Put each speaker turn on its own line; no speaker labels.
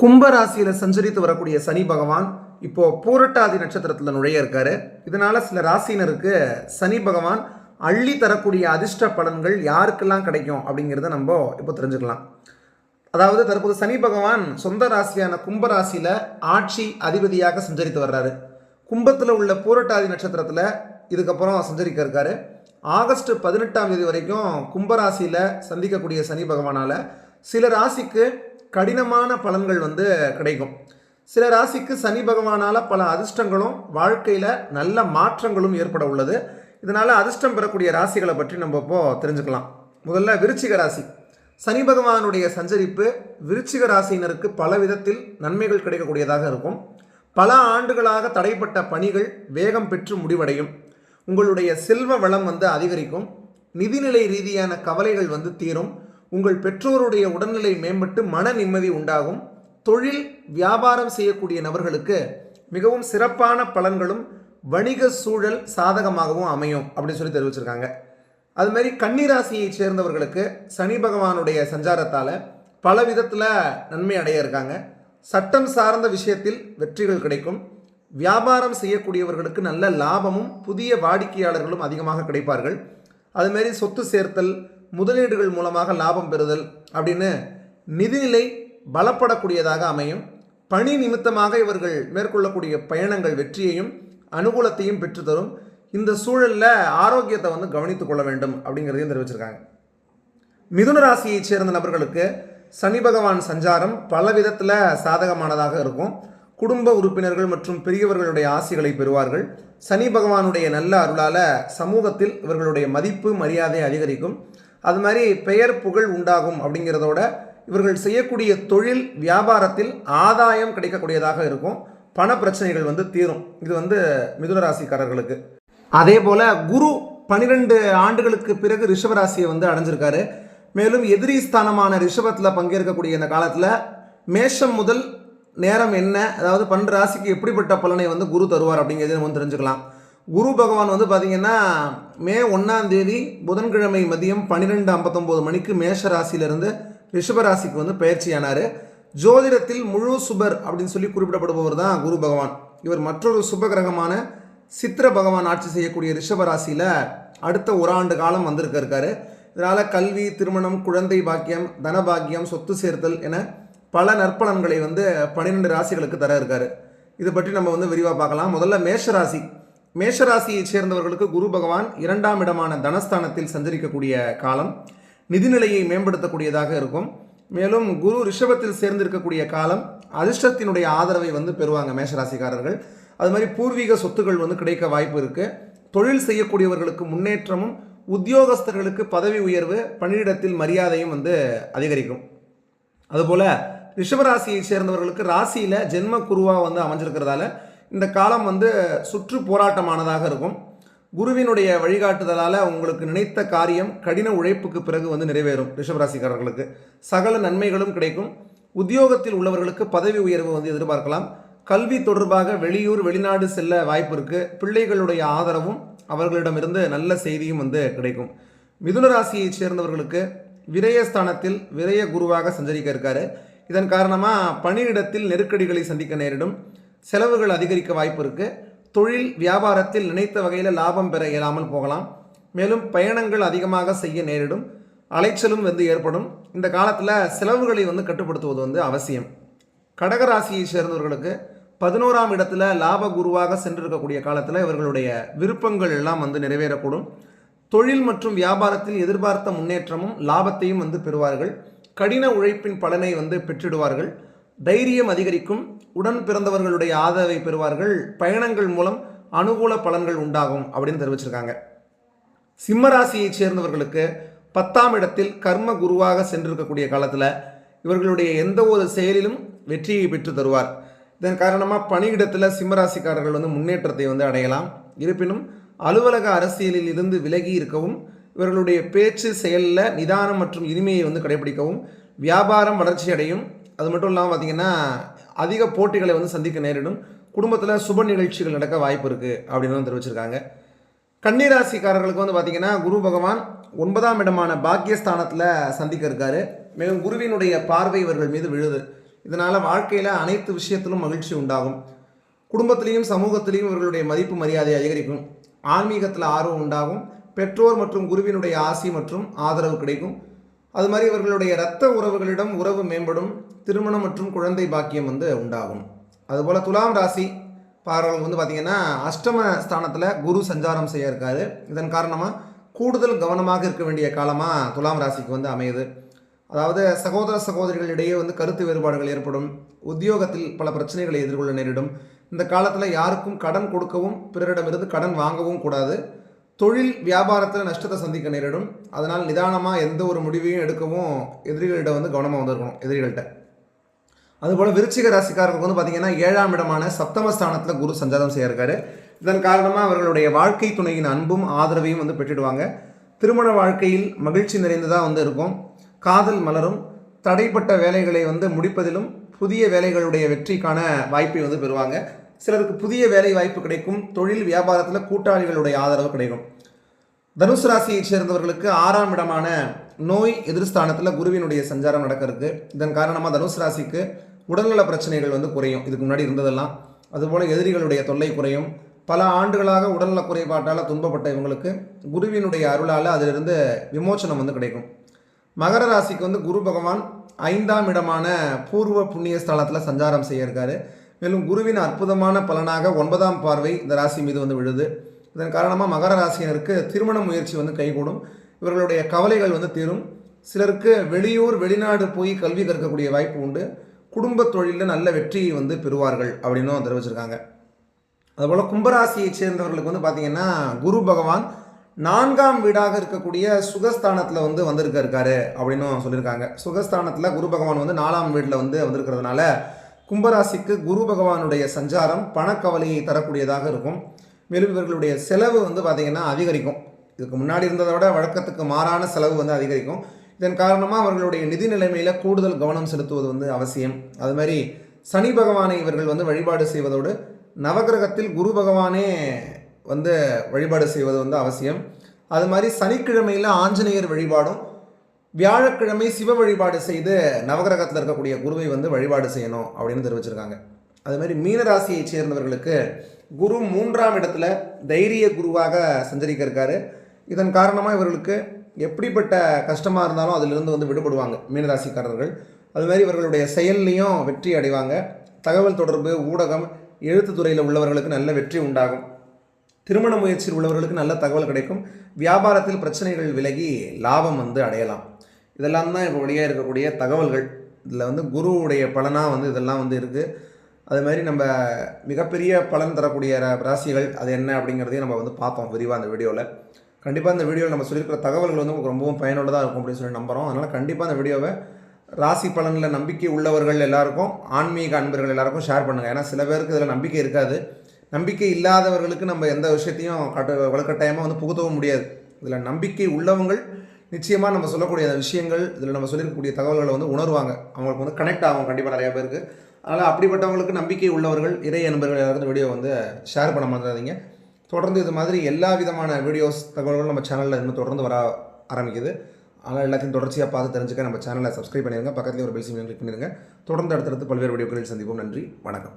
கும்பராசியில் சஞ்சரித்து வரக்கூடிய சனி பகவான் இப்போ பூரட்டாதி நட்சத்திரத்தில் நுழைய இருக்காரு. இதனால சில ராசியினருக்கு சனி பகவான் அள்ளி தரக்கூடிய அதிர்ஷ்ட பலன்கள் யாருக்கெல்லாம் கிடைக்கும் அப்படிங்கிறத நம்ம இப்போ தெரிஞ்சுக்கலாம். அதாவது தற்போது சனி பகவான் சொந்த ராசியான கும்பராசியில் ஆட்சி அதிபதியாக சஞ்சரித்து வர்றாரு. கும்பத்தில் உள்ள பூரட்டாதி நட்சத்திரத்தில் இதுக்கப்புறம் சஞ்சரிக்க இருக்காரு. ஆகஸ்ட் பதினெட்டாம் தேதி வரைக்கும் கும்பராசியில் சந்திக்கக்கூடிய சனி பகவானால் சில ராசிக்கு கடினமான பலன்கள் வந்து கிடைக்கும். சில ராசிக்கு சனி பகவானால் பல அதிர்ஷ்டங்களும் வாழ்க்கையில் நல்ல மாற்றங்களும் ஏற்பட உள்ளது. இதனால் அதிர்ஷ்டம் பெறக்கூடிய ராசிகளை பற்றி நம்ம இப்போ தெரிஞ்சுக்கலாம். முதல்ல விருச்சிக ராசி. சனி பகவானுடைய சஞ்சரிப்பு விருச்சிக ராசியினருக்கு பல விதத்தில் நன்மைகள் கிடைக்கக்கூடியதாக இருக்கும். பல ஆண்டுகளாக தடைப்பட்ட பணிகள் வேகம் பெற்று முடிவடையும். உங்களுடைய செல்வ வளம் வந்து அதிகரிக்கும். நிதிநிலை ரீதியான கவலைகள் வந்து தீரும். உங்கள் பெற்றோருடைய உடல்நிலை மேம்பட்டு மன நிம்மதி உண்டாகும். தொழில் வியாபாரம் செய்யக்கூடிய நபர்களுக்கு மிகவும் சிறப்பான பலன்களும் வணிக சூழல் சாதகமாகவும் அமையும் அப்படின்னு சொல்லி தெரிவிச்சிருக்காங்க. அது மாதிரி கன்னிராசியை சேர்ந்தவர்களுக்கு சனி பகவானுடைய சஞ்சாரத்தால் பல விதத்தில் நன்மை அடைய இருக்காங்க. சட்டம் சார்ந்த விஷயத்தில் வெற்றிகள் கிடைக்கும். வியாபாரம் செய்யக்கூடியவர்களுக்கு நல்ல லாபமும் புதிய வாடிக்கையாளர்களும் அதிகமாக கிடைப்பார்கள். அதுமாரி சொத்து சேர்த்தல் முதலீடுகள் மூலமாக லாபம் பெறுதல் அப்படின்னு நிதிநிலை பலப்படக்கூடியதாக அமையும். பணி நிமித்தமாக இவர்கள் மேற்கொள்ளக்கூடிய பயணங்கள் வெற்றியையும் அனுகூலத்தையும் பெற்றுத்தரும். இந்த சூழலில் ஆரோக்கியத்தை வந்து கவனித்துக் கொள்ள வேண்டும் அப்படிங்கிறதையும் தெரிவிச்சிருக்காங்க. மிதுன ராசியைச் சேர்ந்த நபர்களுக்கு சனி பகவான் சஞ்சாரம் பல விதத்தில் சாதகமானதாக இருக்கும். குடும்ப உறுப்பினர்கள் மற்றும் பெரியவர்களுடைய ஆசிகளை பெறுவார்கள். சனி பகவானுடைய நல்ல அருளால் சமூகத்தில் இவர்களுடைய மதிப்பு மரியாதை அதிகரிக்கும். அது மாதிரி பெயர் புகழ் உண்டாகும் அப்படிங்கிறதோட இவர்கள் செய்யக்கூடிய தொழில் வியாபாரத்தில் ஆதாயம் கிடைக்கக்கூடியதாக இருக்கும். பண பிரச்சனைகள் வந்து தீரும். இது வந்து மிதுன ராசிக்காரர்களுக்கு. அதே போல் குரு பனிரெண்டு ஆண்டுகளுக்கு பிறகு ரிஷபராசியை வந்து அடைஞ்சிருக்காரு. மேலும் எதிரி ஸ்தானமான ரிஷபத்தில் பங்கேற்கக்கூடிய இந்த காலத்தில் மேஷம் முதல் நேரம் என்ன அதாவது பன்னெண்டு ராசிக்கு எப்படிப்பட்ட பலனை வந்து குரு தருவார் அப்படிங்கிறத நம்ம வந்து தெரிஞ்சுக்கலாம். குரு பகவான் வந்து பார்த்திங்கன்னா மே ஒன்றாந்தேதி புதன்கிழமை மதியம் பன்னிரெண்டு ஐம்பத்தொம்போது மணிக்கு மேஷ ராசியிலிருந்து ரிஷபராசிக்கு வந்து பயிற்சியானார். ஜோதிடத்தில் முழு சுபர் அப்படின்னு சொல்லி குறிப்பிடப்படுபவர் தான் குரு பகவான். இவர் மற்றொரு சுப கிரகமான சித்திர பகவான் ஆட்சி செய்யக்கூடிய ரிஷபராசியில் அடுத்த ஒரு ஆண்டு காலம் வந்திருக்க இருக்காரு இதனால் கல்வி திருமணம் குழந்தை பாக்கியம் தனபாக்கியம் சொத்து சேர்த்தல் என பல நற்பலன்களை வந்து பன்னிரெண்டு ராசிகளுக்கு தர இருக்காரு இதை பற்றி நம்ம வந்து விரிவாக பார்க்கலாம். முதல்ல மேஷராசி. மேஷராசியைச் சேர்ந்தவர்களுக்கு குரு பகவான் இரண்டாம் இடமான தனஸ்தானத்தில் சஞ்சரிக்கக்கூடிய காலம். நிதிநிலையை மேம்படுத்தக்கூடியதாக இருக்கும். மேலும் குரு ரிஷபத்தில் சேர்ந்திருக்கக்கூடிய காலம். அதிர்ஷ்டத்தினுடைய ஆதரவை வந்து பெறுவாங்க மேஷராசிக்காரர்கள். அது மாதிரி பூர்வீக சொத்துக்கள் வந்து கிடைக்க வாய்ப்பு இருக்குது தொழில் செய்யக்கூடியவர்களுக்கு முன்னேற்றமும் உத்தியோகஸ்தர்களுக்கு பதவி உயர்வு பணியிடத்தில் மரியாதையும் வந்து அதிகரிக்கும். அதுபோல் ரிஷபராசியை சேர்ந்தவர்களுக்கு ராசியில் ஜென்ம குருவாக வந்து அமைஞ்சிருக்கிறதால இந்த காலம் வந்து சுற்று போராட்டமானதாக இருக்கும். குருவினுடைய வழிகாட்டுதலால் உங்களுக்கு நினைத்த காரியம் கடின உழைப்புக்கு பிறகு வந்து நிறைவேறும் ரிஷபராசிக்காரர்களுக்கு. சகல நன்மைகளும் கிடைக்கும். உத்தியோகத்தில் உள்ளவர்களுக்கு பதவி உயர்வு வந்து எதிர்பார்க்கலாம். கல்வி தொடர்பாக வெளியூர் வெளிநாடு செல்ல வாய்ப்பு இருக்குது பிள்ளைகளுடைய ஆதரவும் அவர்களிடமிருந்து நல்ல செய்தியும் வந்து கிடைக்கும். மிதுன ராசியைச் சேர்ந்தவர்களுக்கு விரயஸ்தானத்தில் விரய குருவாக சஞ்சரிக்க இருக்காரு. இதன் காரணமாக பணியிடத்தில் நெருக்கடிகளை சந்திக்க நேரிடும். செலவுகள் அதிகரிக்க வாய்ப்பு இருக்குது தொழில் வியாபாரத்தில் நினைத்த வகையில் லாபம் பெற இயலாமல் போகலாம். மேலும் பயணங்கள் அதிகமாக செய்ய நேரிடும். அலைச்சலும் வந்து ஏற்படும். இந்த காலத்தில் செலவுகளை வந்து கட்டுப்படுத்துவது வந்து அவசியம். கடகராசியை சேர்ந்தவர்களுக்கு பதினோராம் இடத்துல லாப குருவாக சென்றிருக்கக்கூடிய காலத்தில் இவர்களுடைய விருப்பங்கள் எல்லாம் வந்து நிறைவேறக்கூடும். தொழில் மற்றும் வியாபாரத்தில் எதிர்பார்த்த முன்னேற்றமும் லாபத்தையும் வந்து பெறுவார்கள். கடின உழைப்பின் பலனை வந்து பெற்றிடுவார்கள். தைரியம் அதிகரிக்கும் உடன் பிறந்தவர்களுடைய ஆதரவை பெறுவார்கள் பயணங்கள் மூலம் அனுகூல பலன்கள் உண்டாகும் அப்படின்னு தெரிவிச்சிருக்காங்க. சிம்மராசியைச் சேர்ந்தவர்களுக்கு பத்தாம் இடத்தில் கர்ம குருவாக சென்றிருக்கக்கூடிய காலத்தில் இவர்களுடைய எந்த ஒரு செயலிலும் வெற்றியை பெற்று தருவார். இதன் காரணமாக பணியிடத்தில் சிம்மராசிக்காரர்கள் வந்து முன்னேற்றத்தை வந்து அடையலாம். இருப்பினும் அலுவலக அரசியலில் இருந்து விலகி இருக்கவும் இவர்களுடைய பேச்சு செயலில் நிதானம் மற்றும் இனிமையை வந்து கடைபிடிக்கவும் வியாபாரம் வளர்ச்சி அடையும் அது மட்டும் இல்லாமல் பார்த்திங்கன்னா அதிக போட்டிகளை வந்து சந்திக்க நேரிடும். குடும்பத்தில் சுப நிகழ்ச்சிகள் நடக்க வாய்ப்பு இருக்குது அப்படின்னு வந்து தெரிவிச்சிருக்காங்க. கன்னிராசிக்காரர்களுக்கு வந்து பார்த்திங்கன்னா குரு பகவான் ஒன்பதாம் இடமான பாக்கியஸ்தானத்தில் சந்திக்க இருக்காரு. மேலும் குருவினுடைய பார்வை இவர்கள் மீது விழுது. இதனால் வாழ்க்கையில் அனைத்து விஷயத்திலும் மகிழ்ச்சி உண்டாகும். குடும்பத்திலையும் சமூகத்திலையும் இவர்களுடைய மதிப்பு மரியாதை அதிகரிக்கும். ஆன்மீகத்தில் ஆர்வம் உண்டாகும். பெற்றோர் மற்றும் குருவினுடைய ஆசி மற்றும் ஆதரவு கிடைக்கும். அது மாதிரி இவர்களுடைய இரத்த உறவுகளிடம் உறவு மேம்படும் திருமணம் மற்றும் குழந்தை பாக்கியம் வந்து உண்டாகும். அதுபோல் துலாம் ராசி பாரவர்கள் வந்து பார்த்திங்கன்னா அஷ்டம ஸ்தானத்தில் குரு சஞ்சாரம் செய்ய இருக்காது இதன் காரணமாக கூடுதல் கவனமாக இருக்க வேண்டிய காலமாக துலாம் ராசிக்கு வந்து அமையுது. அதாவது சகோதர சகோதரிகளிடையே வந்து கருத்து வேறுபாடுகள் ஏற்படும் உத்தியோகத்தில் பல பிரச்சனைகளை எதிர்கொள்ள நேரிடும். இந்த காலத்தில் யாருக்கும் கடன் கொடுக்கவும் பிறரிடமிருந்து கடன் வாங்கவும் கூடாது. தொழில் வியாபாரத்தில் நஷ்டத்தை சந்திக்க நேரிடும். அதனால் நிதானமாக எந்த ஒரு முடிவையும் எடுக்கவும் எதிரிகள்கிட்ட வந்து கவனமாக வந்திருக்கணும் எதிரிகள்கிட்ட. அதுபோல் விருச்சிக ராசிக்காரர்களுக்கு வந்து பார்த்தீங்கன்னா ஏழாம் இடமான சப்தமஸ்தானத்தில் குரு சஞ்சாரம் செய்யிருக்காரு இதன் காரணமாக அவர்களுடைய வாழ்க்கை துணையின் அன்பும் ஆதரவையும் வந்து பெற்றுடுவாங்க. திருமண வாழ்க்கையில் மகிழ்ச்சி நிறைந்ததாக வந்து இருக்கும். காதல் மலரும். தடைப்பட்ட வேலைகளை வந்து முடிப்பதிலும் புதிய வேலைகளுடைய வெற்றிக்கான வாய்ப்பை வந்து பெறுவாங்க. சிலருக்கு புதிய வேலை வாய்ப்பு கிடைக்கும் தொழில் வியாபாரத்தில் கூட்டாளிகளுடைய ஆதரவு கிடைக்கும். தனுசு ராசியைச் சேர்ந்தவர்களுக்கு ஆறாம் இடமான நோய் எதிர்ஸ்தானத்தில் குருவினுடைய சஞ்சாரம் நடக்க இதன் காரணமாக தனுசு ராசிக்கு உடல்நல பிரச்சனைகள் வந்து குறையும். இதுக்கு முன்னாடி இருந்ததெல்லாம் அதுபோல் எதிரிகளுடைய தொல்லை குறையும். பல ஆண்டுகளாக உடல்நல குறைபாட்டால் துன்பப்பட்ட இவங்களுக்கு குருவினுடைய அருளால் அதிலிருந்து விமோச்சனம் வந்து கிடைக்கும். மகர ராசிக்கு வந்து குரு பகவான் ஐந்தாம் இடமான பூர்வ புண்ணிய ஸ்தலத்தில் சஞ்சாரம் செய்ய இருக்காரு மேலும் குருவின் அற்புதமான பலனாக ஒன்பதாம் பார்வை இந்த ராசி மீது வந்து விழுது. இதன் காரணமாக மகர ராசியினருக்கு திருமண முயற்சி வந்து கைகூடும். இவர்களுடைய கவலைகள் வந்து தீரும். சிலருக்கு வெளியூர் வெளிநாடு போய் கல்வி கற்கக்கூடிய வாய்ப்பு உண்டு. குடும்ப தொழிலில் நல்ல வெற்றியை வந்து பெறுவார்கள் அப்படின்னும் தெரிவிச்சிருக்காங்க. அதுபோல் கும்பராசியைச் சேர்ந்தவர்களுக்கு வந்து பார்த்திங்கன்னா குரு பகவான் நான்காம் வீடாக இருக்கக்கூடிய சுகஸ்தானத்தில் வந்து வந்திருக்க இருக்காரு அப்படின்னும் சொல்லியிருக்காங்க. சுகஸ்தானத்தில் குரு பகவான் வந்து நாலாம் வீட்டில் வந்து வந்திருக்கிறதுனால கும்பராசிக்கு குரு பகவானுடைய சஞ்சாரம் பணக்கவலையை தரக்கூடியதாக இருக்கும். மேலும் இவர்களுடைய செலவு வந்து பார்த்திங்கன்னா அதிகரிக்கும். இதுக்கு முன்னாடி இருந்ததை விட வழக்கத்துக்கு மாறான செலவு வந்து அதிகரிக்கும். இதன் காரணமாக அவர்களுடைய நிதி நிலைமையில் கூடுதல் கவனம் செலுத்துவது வந்து அவசியம். அது மாதிரி சனி பகவானை இவர்கள் வந்து வழிபாடு செய்வதோடு நவகிரகத்தில் குரு பகவானே வந்து வழிபாடு செய்வது வந்து அவசியம். அது மாதிரி சனிக்கிழமையில் ஆஞ்சநேயர் வழிபாடும் வியாழக்கிழமை சிவ வழிபாடு செய்து நவகிரகத்தில் இருக்கக்கூடிய குருவை வந்து வழிபாடு செய்யணும் அப்படின்னு தெரிவிச்சிருக்காங்க. அது மாதிரி மீனராசியை சேர்ந்தவர்களுக்கு குரு மூன்றாம் இடத்துல தைரிய குருவாக சஞ்சரிக்க இருக்காரு இதன் காரணமாக இவர்களுக்கு எப்படிப்பட்ட கஷ்டமாக இருந்தாலும் அதிலிருந்து வந்து விடுபடுவாங்க மீனராசிக்காரர்கள். அது மாதிரி இவர்களுடைய செயல்லையும் வெற்றி அடைவாங்க. தகவல் தொடர்பு ஊடகம் எழுத்துத்துறையில் உள்ளவர்களுக்கு நல்ல வெற்றி உண்டாகும். திருமண முயற்சியில் உள்ளவர்களுக்கு நல்ல தகவல் கிடைக்கும். வியாபாரத்தில் பிரச்சனைகள் விலகி லாபம் வந்து அடையலாம். இதெல்லாம் தான் இப்போ வழியாக இருக்கக்கூடிய தகவல்கள். இதில் வந்து குருவுடைய பலனாக வந்து இதெல்லாம் வந்து இருக்குது அது மாதிரி நம்ம மிகப்பெரிய பலன் தரக்கூடிய ராசிகள் அது என்ன அப்படிங்கிறதையும் நம்ம வந்து பார்ப்போம் விரிவாக அந்த வீடியோவில் கண்டிப்பாக இந்த வீடியோவில் நம்ம சொல்லியிருக்கிற தகவல்கள் வந்து உங்களுக்கு ரொம்பவும் பயனுள்ளதாக இருக்கும் அப்படின்னு சொல்லி நம்புகிறோம் அதனால் கண்டிப்பாக அந்த வீடியோவை ராசி பலனில் நம்பிக்கை உள்ளவர்கள் எல்லாருக்கும் ஆன்மீக அன்பர்கள் எல்லாருக்கும் ஷேர் பண்ணுங்கள் ஏன்னா சில பேருக்கு இதில் நம்பிக்கை இருக்காது. நம்பிக்கை இல்லாதவர்களுக்கு நம்ம எந்த விஷயத்தையும் கட்டு வலுக்கட்டாயமாக வந்து புகுத்தவும் முடியாது. இதில் நம்பிக்கை உள்ளவங்கள் நிச்சயமாக நம்ம சொல்லக்கூடிய அந்த விஷயங்கள் இதில் நம்ம சொல்லியிருக்கக்கூடிய தகவல்களை வந்து உணர்வாங்க. அவங்களுக்கு வந்து கனெக்ட் ஆகும் கண்டிப்பாக நிறையா பேருக்கு. அதனால் அப்படிப்பட்டவங்களுக்கு நம்பிக்கை உள்ளவர்கள் இறை நண்பர்கள் எல்லாருக்கும் வீடியோ வந்து ஷேர் பண்ண மாட்டாதீங்க தொடர்ந்து இது மாதிரி எல்லா விதமான வீடியோஸ் தகவல்களும் நம்ம சேனலில் இன்னும் தொடர்ந்து வர ஆரம்பிக்குது. அதனால் எல்லாத்தையும் தொடர்ச்சியாக பார்த்து தெரிஞ்சுக்க நம்ம சேனலை சப்ஸ்கிரைப் பண்ணிடுங்க பக்கத்துலேயே ஒரு பெல் சிம்லையும் கிளிக் பண்ணிடுங்க தொடர்ந்து அடுத்தடுத்து பல்வேறு வீடியோக்களில் சந்திப்போம். நன்றி. வணக்கம்.